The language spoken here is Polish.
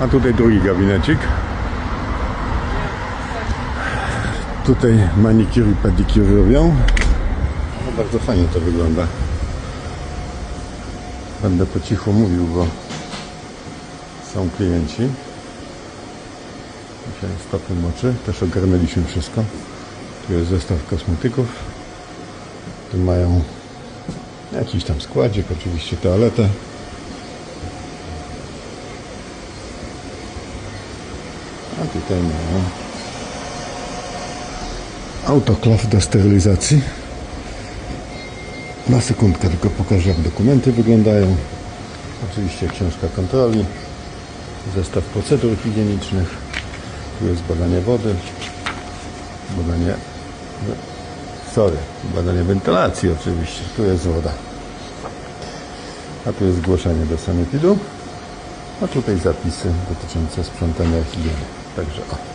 A tutaj drugi gabinecik. Tutaj manikur i pedikur robią. No bardzo fajnie to wygląda. Będę po cichu mówił, bo są klienci. Dzisiaj stopy moczy. Też ogarnęliśmy wszystko. Tu jest zestaw kosmetyków. Tu mają jakiś tam składzik, oczywiście toaletę. A tutaj mają autoklaw do sterylizacji. Na sekundkę tylko pokażę jak dokumenty wyglądają. Oczywiście książka kontroli, zestaw procedur higienicznych. Tu jest badanie wody, badanie, sorry, badanie wentylacji oczywiście. Tu jest woda. A tu jest zgłoszenie do sanepidu. A tutaj zapisy dotyczące sprzątania higieny. Także o.